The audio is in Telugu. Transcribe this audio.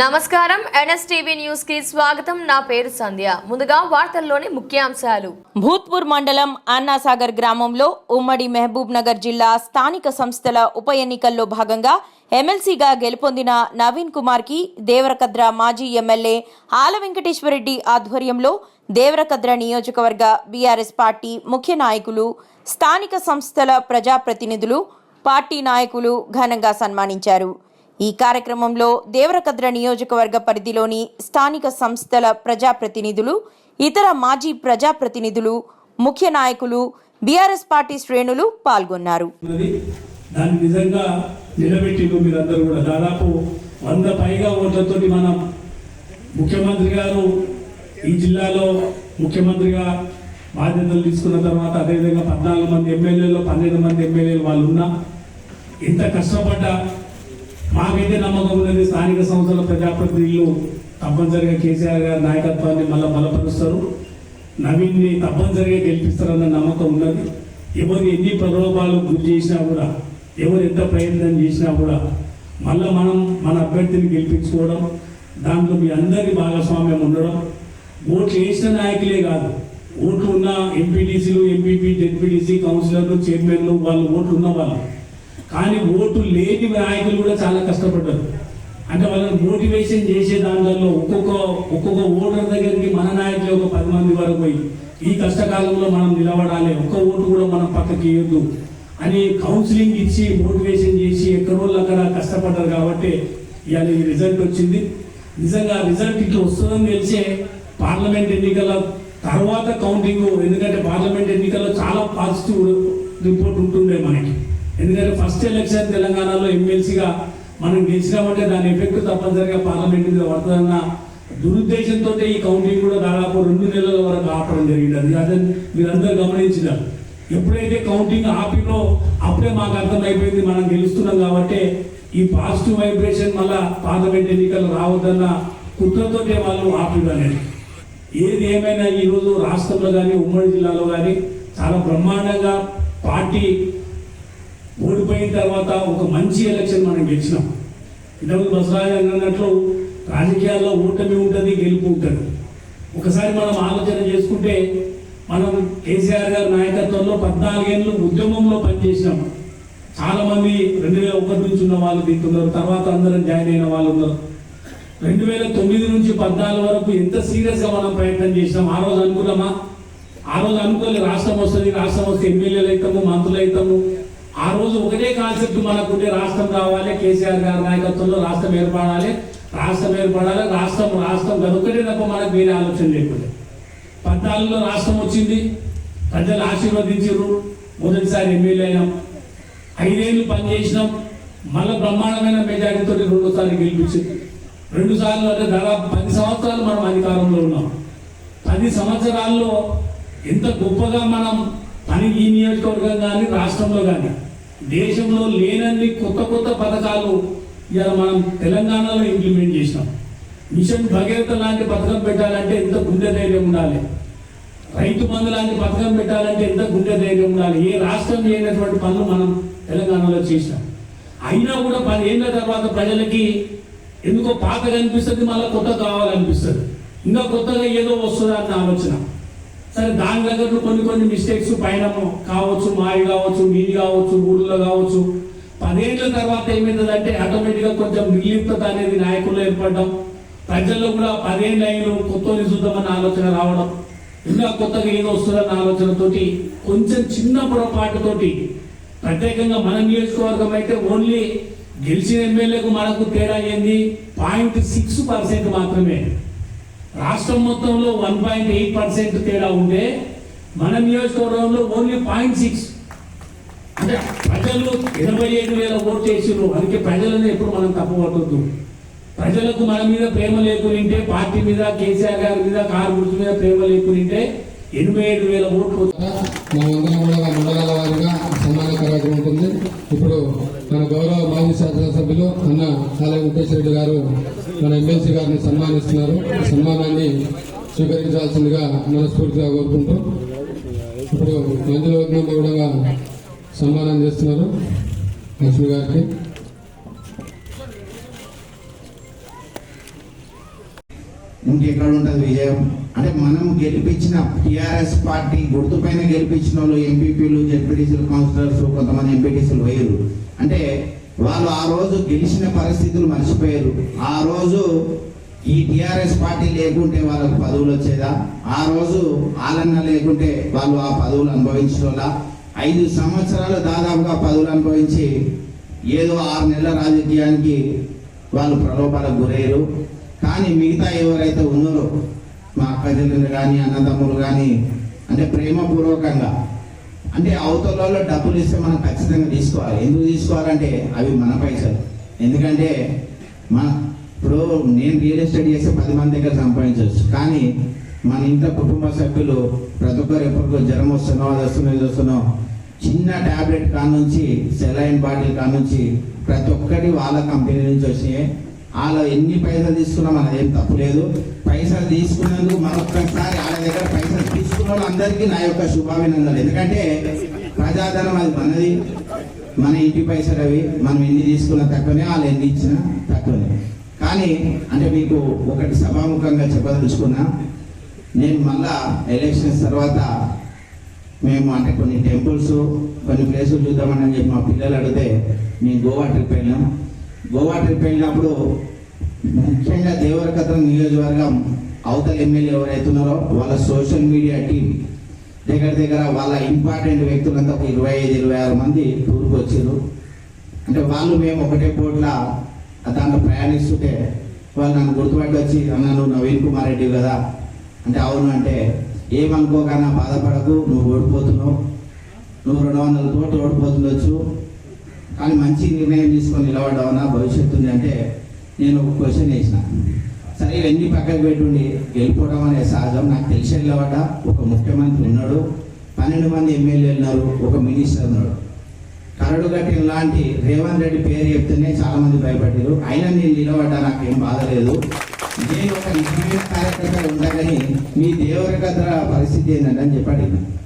నమస్కారం. ఎన్ఎస్టీవీ న్యూస్కి స్వాగతం. నా పేరు సంధ్య. ముందుగా వార్తల్లోని ముఖ్యాంశాలు. భూత్పూర్ మండలం అన్నాసాగర్ గ్రామంలో ఉమ్మడి మహబూబ్ నగర్ జిల్లా స్థానిక సంస్థల ఉప ఎన్నికల్లో భాగంగా ఎమ్మెల్సీగా గెలుపొందిన నవీన్ కుమార్కి దేవరకద్ర మాజీ ఎమ్మెల్యే ఆల వెంకటేశ్వరరెడ్డి ఆధ్వర్యంలో దేవరకద్ర నియోజకవర్గ బీఆర్ఎస్ పార్టీ ముఖ్య నాయకులు స్థానిక సంస్థల ప్రజాప్రతినిధులు పార్టీ నాయకులు ఘనంగా సన్మానించారు. ఈ కార్యక్రమంలో దేవరకద్ర నియోజకవర్గ పరిధిలోని స్థానిక సంస్థల ప్రజాప్రతినిధులు ఇతర మాజీ ప్రజాప్రతినిధులు ముఖ్య నాయకులు బీఆర్ఎస్ పార్టీ శ్రేణులు పాల్గొన్నారు. దాన్ని నిజంగా నిలబెట్టిండు మీరందరూ కూడా. దాదాపు వంద పైగా ఓట్లతో మనం ముఖ్యమంత్రి గారు ఈ జిల్లాలో ముఖ్యమంత్రిగా బాధ్యతలు తీసుకున్న తర్వాత అదేవిధంగా పద్నాలుగు మంది ఎమ్మెల్యేలు పన్నెండు మంది ఎమ్మెల్యేలు వాళ్ళు ఉన్నా ఇంత కష్టపడ్డ మాకైతే నమ్మకం ఉన్నది స్థానిక సంస్థల ప్రజాప్రతినిధులు తప్పనిసరిగా కేసీఆర్ గారి నాయకత్వాన్ని మళ్ళీ బలపరుస్తారు. నవీన్ని తప్పనిసరిగా గెలిపిస్తారన్న నమ్మకం ఉన్నది. ఎవరు ఎన్ని ప్రలోభాలు గురి చేసినా కూడా ఎవరు ఎంత ప్రయత్నం చేసినా కూడా మళ్ళీ మనం మన అభ్యర్థిని గెలిపించుకోవడం దాంట్లో మీ అందరి భాగస్వామ్యం ఉండడం. ఓట్లు వేసిన నాయకులే కాదు ఓట్లు ఉన్న ఎంపీటీసీలు ఎంపీపీ జెడ్పీటీసీ కౌన్సిలర్లు చైర్మన్లు వాళ్ళు ఓట్లు ఉన్న వాళ్ళు కానీ ఓటు లేని నాయకులు కూడా చాలా కష్టపడ్డారు. అంటే వాళ్ళని మోటివేషన్ చేసే దాంట్లో ఒక్కొక్క ఒక్కొక్క ఓటర్ దగ్గరికి మన నాయకులు ఒక పది మంది వరకు పోయి ఈ కష్టకాలంలో మనం నిలబడాలి ఒక్క ఓటు కూడా మనం పక్కకి ఇవ్వద్దు అని కౌన్సిలింగ్ ఇచ్చి మోటివేషన్ చేసి ఎక్కడో అక్కడ కష్టపడ్డారు కాబట్టి ఇవాళ ఈ రిజల్ట్ వచ్చింది. నిజంగా రిజల్ట్ ఇట్లా వస్తుందని తెలిసే పార్లమెంట్ ఎన్నికల తర్వాత కౌంటింగ్ ఎందుకంటే పార్లమెంట్ ఎన్నికల్లో చాలా పాజిటివ్ రిపోర్ట్ ఉంటుండే మనకి. ఎందుకంటే ఫస్ట్ ఎలక్షన్ తెలంగాణలో ఎమ్మెల్సీగా మనం గెలిచినామంటే దాని ఎఫెక్ట్ తప్పనిసరిగా పార్లమెంట్ మీద పడుతుందన్న దురుద్దేశంతో ఈ కౌంటింగ్ కూడా దాదాపు రెండు నెలల వరకు ఆపడం జరిగింది. అది అదే మీరందరూ గమనించినారు. ఎప్పుడైతే కౌంటింగ్ ఆపినో అప్పుడే మాకు అర్థమైపోయింది మనం గెలుస్తున్నాం కాబట్టి ఈ పాజిటివ్ వైబ్రేషన్ మళ్ళా పార్లమెంట్ ఎన్నికలు రావద్దన్న కుట్రతోటే వాళ్ళు ఆపివ్వలేదు. ఏది ఏమైనా ఈరోజు రాష్ట్రంలో కానీ ఉమ్మడి జిల్లాలో కానీ చాలా బ్రహ్మాండంగా పార్టీ ఓడిపోయిన తర్వాత ఒక మంచి ఎలక్షన్ మనం గెలిచినాం. ఇంతకుముందు బసరాజు అన్నట్లు రాజకీయాల్లో ఓటమి ఉంటుంది గెలుపు ఉంటుంది. ఒకసారి మనం ఆలోచన చేసుకుంటే మనం కేసీఆర్ గారి నాయకత్వంలో పద్నాలుగేళ్ళు ఉద్యమంలో పనిచేసినాం. చాలామంది రెండు వేల ఒకటి నుంచి ఉన్న వాళ్ళు తింటున్నారు తర్వాత అందరం జాయిన్ అయిన వాళ్ళు ఉన్నారు. రెండు వేల తొమ్మిది నుంచి పద్నాలుగు వరకు ఎంత సీరియస్గా మనం ప్రయత్నం చేసినాం ఆ రోజు అనుకున్నామా ఆ రోజు అనుకోలేదు రాష్ట్రం వస్తుంది రాష్ట్రం వస్తే ఎమ్మెల్యేలు అవుతాము మంత్రులు అవుతాము. ఆ రోజు ఒకటే కాన్సెప్ట్ మనకుంటే రాష్ట్రం రావాలి కేసీఆర్ గారి నాయకత్వంలో రాష్ట్రం ఏర్పడాలి. రాష్ట్రం ఏర్పడాలి రాష్ట్రం రాష్ట్రం కనుక్కనే తప్ప మనకు వేరే ఆలోచన లేకుండా. పద్నాలుగులో రాష్ట్రం వచ్చింది ప్రజలు ఆశీర్వదించారు మొదటిసారి ఎమ్మెల్యే అయినాం. ఐదేళ్ళు పనిచేసినాం. మళ్ళీ బ్రహ్మాండమైన మెజారిటీతో రెండోసారి గెలిపించింది. రెండు సార్లు అంటే దాదాపు పది సంవత్సరాలు మనం అధికారంలో ఉన్నాం. పది సంవత్సరాల్లో ఎంత గొప్పగా మనం అని ఈ నియోజకవర్గం కానీ రాష్ట్రంలో కానీ దేశంలో లేనన్ని కొత్త కొత్త పథకాలు ఇలా మనం తెలంగాణలో ఇంప్లిమెంట్ చేసినాం. మిషన్ భగీరథ లాంటి పథకం పెట్టాలంటే ఎంత గుండె ధైర్యం ఉండాలి? రైతు బంధు లాంటి పథకం పెట్టాలంటే ఎంత గుండె ధైర్యం ఉండాలి? ఏ రాష్ట్రం లేనటువంటి పనులు మనం తెలంగాణలో చేసినాం. అయినా కూడా పది ఏళ్ళ తర్వాత ప్రజలకి ఎందుకో పాత కనిపిస్తుంది మళ్ళీ కొత్త కావాలనిపిస్తుంది. ఇంకా కొత్తగా ఏదో వస్తుందా అన్న ఆలోచన. సరే దాని దగ్గర కొన్ని కొన్ని మిస్టేక్స్ పైన కావచ్చు మాయి కావచ్చు మీది కావచ్చు ఊళ్ళో కావచ్చు. పదేళ్ళ తర్వాత ఏమైందంటే ఆటోమేటిక్గా కొంచెం నిర్లిప్తత అనేది నాయకుల్లో ఏర్పడడం. ప్రజల్లో కూడా పదేళ్ళు అయిన కొత్త చూద్దామన్న ఆలోచన రావడం. ఇంకా కొత్తగా ఏదో వస్తుందన్న ఆలోచనతోటి కొంచెం చిన్న పొరపాటుతోటి ప్రత్యేకంగా మన నియోజకవర్గం అయితే ఓన్లీ గెలిచిన ఎమ్మెల్యేకు మనకు తేడా ఏంది? పాయింట్ సిక్స్ పర్సెంట్ మాత్రమే. రాష్ట్రం మొత్తంలో వన్ పాయింట్ ఎయిట్ పర్సెంట్ తేడా ఉంటే మన నియోజకవర్గంలో ఓన్లీ పాయింట్ సిక్స్ అంటే ప్రజలు ఎనభై ఏడు వేల ఓటు చేసిండ్రు. అందుకే ప్రజలను ఎప్పుడు మనం తప్పబడద్దు ప్రజలకు మన మీద ప్రేమ లేకుంటే పార్టీ మీద కేసీఆర్ గారి మీద కారు గుర్తు మీద ప్రేమ లేకుంటే ఎనభై ఏడు వేల ఓట్లు మనందరం కూడా మండలాల వారీగా సన్మాన కార్యక్రమం ఉంటుంది. ఇప్పుడు మన గౌరవ మాజీ శాసనసభ్యులు అన్న కాళ వెంకటేశ్వరరెడ్డి గారు మన ఎమ్మెల్సీ గారిని సన్మానిస్తున్నారు. సన్మానాన్ని స్వీకరించాల్సిందిగా మనస్ఫూర్తిగా కోరుకుంటూ ఇప్పుడు మంజుల కూడా సన్మానం చేస్తున్నారు లక్ష్మి గారికి. ఇంకెక్కడ ఉంటుంది విజయం? అంటే మనం గెలిపించిన టీఆర్ఎస్ పార్టీ గుర్తుపైన గెలిపించిన వాళ్ళు ఎంపీపీలు జెడ్పీటీసీలు కౌన్సిలర్స్ కొంతమంది ఎంపీటీసీలు వేయరు. అంటే వాళ్ళు ఆ రోజు గెలిచిన పరిస్థితులు మర్చిపోయారు. ఆ రోజు ఈ టీఆర్ఎస్ పార్టీ లేకుంటే వాళ్ళకు పదవులు వచ్చేదా? ఆ రోజు ఆలన్న లేకుంటే వాళ్ళు ఆ పదవులు అనుభవించడంలా ఐదు సంవత్సరాలు దాదాపుగా పదవులు అనుభవించి ఏదో ఆరు నెలల రాజకీయానికి వాళ్ళు ప్రలోభాలకు గురయ్యారు. కానీ మిగతా ఎవరైతే ఉన్నారో మా అక్క చెల్లెలు కానీ అన్నదమ్ములు కానీ అంటే ప్రేమపూర్వకంగా అంటే అవతలలో డబ్బులు ఇస్తే మనం ఖచ్చితంగా తీసుకోవాలి. ఎందుకు తీసుకోవాలంటే అవి మన పైసలు. ఎందుకంటే మన ఇప్పుడు నేను రియల్ ఎస్టేట్ చేస్తే పది మంది దగ్గర సంపాదించవచ్చు. కానీ మన ఇంట్లో కుటుంబ సభ్యులు ప్రతి ఒక్కరు ఎప్పటికో జ్వరం వస్తున్నో అది వస్తున్నో ఇది వస్తున్నో చిన్న టాబ్లెట్ కానుంచి సెలైన్ బాటిల్ కానుంచి ప్రతి ఒక్కటి వాళ్ళ కంపెనీ నుంచి వచ్చినాయి వాళ్ళు ఎన్ని పైసలు తీసుకున్నా మనం ఏం తప్పు లేదు. పైసలు తీసుకున్నందుకు మరొక్కసారి వాళ్ళ దగ్గర పైసలు తీసుకున్న వాళ్ళందరికీ నా యొక్క శుభాభినందనలు. ఎందుకంటే ప్రజాధనం అది మనది. మన ఇంటి పైసలు అవి. మనం ఎన్ని తీసుకున్నా తక్కువనే వాళ్ళు ఎన్ని ఇచ్చినా తక్కువనే. కానీ అంటే మీకు ఒకటి సభాముఖంగా చెప్పదలుచుకున్నా నేను మళ్ళా ఎలక్షన్స్ తర్వాత మేము అంటే కొన్ని టెంపుల్స్ కొన్ని ప్లేసులు చూద్దామని చెప్పి మా పిల్లలు అడిగితే మేము గోవా ట్రిప్ వెళ్ళాం. గోవా ట్రిప్ వెళ్ళినప్పుడు ముఖ్యంగా దేవరకథ నియోజకవర్గం అవతల ఎమ్మెల్యే ఎవరైతే ఉన్నారో వాళ్ళ సోషల్ మీడియా టీం దగ్గర దగ్గర వాళ్ళ ఇంపార్టెంట్ వ్యక్తులంతా ఒక ఇరవై ఐదు ఇరవై ఆరు మంది టూర్కి వచ్చారు అంటే వాళ్ళు మేము ఒకటే పోట్ల దాంట్లో ప్రయాణిస్తుంటే వాళ్ళు నన్ను గుర్తుపట్టి వచ్చి అన్నాను నవీన్ కుమార్ రెడ్డి కదా. అంటే అవును అంటే ఏమనుకోకన్నా బాధపడకు నువ్వు ఓడిపోతున్నావు. నువ్వు రెండు వందల కోట్లు ఓడిపోతుండొచ్చు. కానీ మంచి నిర్ణయం తీసుకొని నిలబడ్డావు భవిష్యత్తు ఉంది అంటే నేను ఒక క్వశ్చన్ వేసిన. సరే ఇవన్నీ పక్కకు పెట్టుండి వెళ్ళిపోవడం అనే సహజం. నాకు తెలిసి నిలబడ్డ ఒక ముఖ్యమంత్రి ఉన్నాడు పన్నెండు మంది ఎమ్మెల్యేలు ఉన్నారు ఒక మినిస్టర్ ఉన్నాడు. కరడు కట్టిన లాంటి రేవంత్ రెడ్డి పేరు చెప్తేనే చాలామంది భయపడ్డారు. అయినా నేను నిలబడ్డా నాకేం బాధ లేదు. నేను ఒక నిజమైన కార్యకర్త ఉండగానే మీ దేవరకద్ర పరిస్థితి ఏంటంటే అని చెప్పాడు